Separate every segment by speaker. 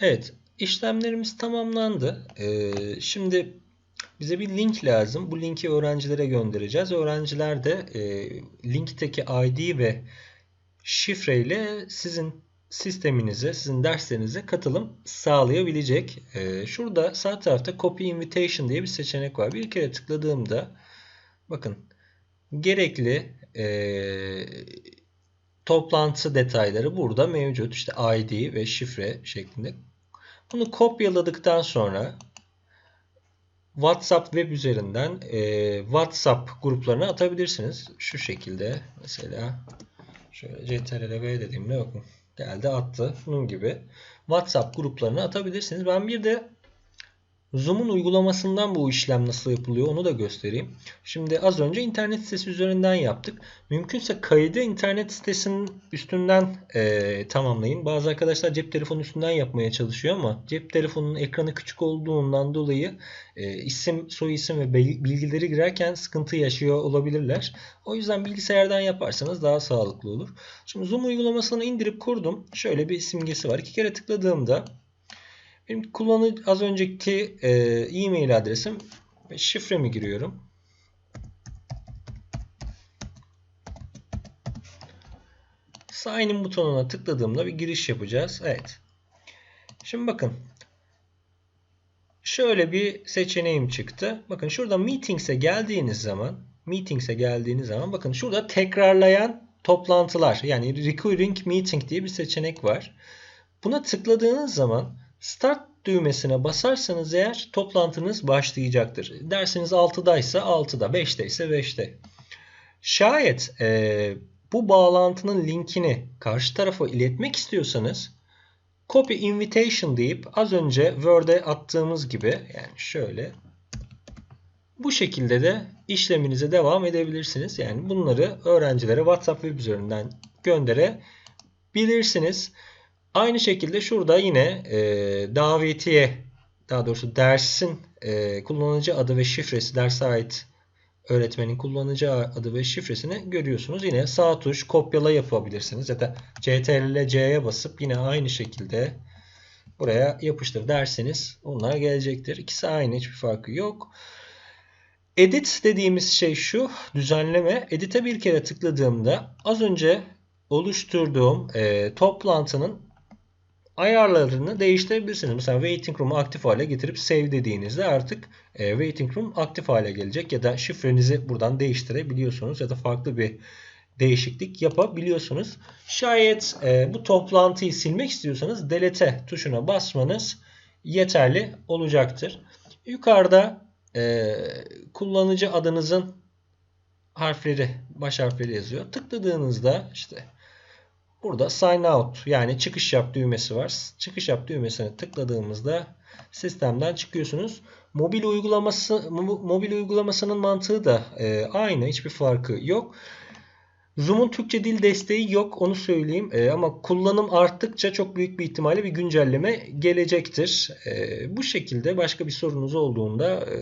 Speaker 1: Evet, işlemlerimiz tamamlandı. Ee, şimdi bize bir link lazım. Bu linki öğrencilere göndereceğiz. Öğrenciler de e, linkteki ID ve şifreyle sizin sisteminize, sizin derslerinize katılım sağlayabilecek. Ee, şurada sağ tarafta Copy Invitation diye bir seçenek var. Bir kere tıkladığımda bakın gerekli e, toplantı detayları burada mevcut. İşte ID ve şifre şeklinde. Bunu kopyaladıktan sonra WhatsApp web üzerinden e, WhatsApp gruplarına atabilirsiniz. Şu şekilde mesela şöyle CTRL-V dediğimde bakın geldi attı. Bunun gibi WhatsApp gruplarına atabilirsiniz. Ben bir de Zoom'un uygulamasından bu işlem nasıl yapılıyor onu da göstereyim. Şimdi az önce internet sitesi üzerinden yaptık. Mümkünse kaydı internet sitesinin üstünden e, tamamlayın. Bazı arkadaşlar cep telefonu üstünden yapmaya çalışıyor ama cep telefonunun ekranı küçük olduğundan dolayı e, isim, soy isim ve bilgileri girerken sıkıntı yaşıyor olabilirler. O yüzden bilgisayardan yaparsanız daha sağlıklı olur. Şimdi Zoom uygulamasını indirip kurdum. Şöyle bir simgesi var. İki kere tıkladığımda benim kullanıcı az önceki e, e-mail adresim ve şifremi giriyorum. Sign butonuna tıkladığımda bir giriş yapacağız. Evet. Şimdi bakın. Şöyle bir seçeneğim çıktı. Bakın şurada Meetings'e geldiğiniz zaman Meetings'e geldiğiniz zaman bakın şurada tekrarlayan toplantılar yani Recurring Meeting diye bir seçenek var. Buna tıkladığınız zaman Start düğmesine basarsanız eğer toplantınız başlayacaktır. Dersiniz 6'da ise 6'da, 5'te ise 5'te. Şayet e, bu bağlantının linkini karşı tarafa iletmek istiyorsanız copy invitation deyip az önce Word'e attığımız gibi yani şöyle bu şekilde de işleminize devam edebilirsiniz. Yani bunları öğrencilere WhatsApp web üzerinden gönderebilirsiniz. Aynı şekilde şurada yine e, davetiye daha doğrusu dersin e, kullanıcı adı ve şifresi derse ait öğretmenin kullanıcı adı ve şifresini görüyorsunuz. Yine sağ tuş kopyala yapabilirsiniz ya da CTRL C'ye basıp yine aynı şekilde buraya yapıştır derseniz onlar gelecektir. İkisi aynı hiçbir farkı yok. Edit dediğimiz şey şu düzenleme. Edit'e bir kere tıkladığımda az önce oluşturduğum e, toplantının ayarlarını değiştirebilirsiniz. Mesela waiting room'u aktif hale getirip save dediğinizde artık e, waiting room aktif hale gelecek ya da şifrenizi buradan değiştirebiliyorsunuz ya da farklı bir değişiklik yapabiliyorsunuz. Şayet e, bu toplantıyı silmek istiyorsanız delete tuşuna basmanız yeterli olacaktır. Yukarıda e, kullanıcı adınızın harfleri, baş harfleri yazıyor. Tıkladığınızda işte Burada sign out yani çıkış yap düğmesi var. Çıkış yap düğmesine tıkladığımızda sistemden çıkıyorsunuz. Mobil uygulaması mobil uygulamasının mantığı da e, aynı. Hiçbir farkı yok. Zoom'un Türkçe dil desteği yok onu söyleyeyim e, ama kullanım arttıkça çok büyük bir ihtimalle bir güncelleme gelecektir. E, bu şekilde başka bir sorunuz olduğunda e,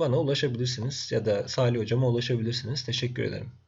Speaker 1: bana ulaşabilirsiniz ya da Salih hocama ulaşabilirsiniz. Teşekkür ederim.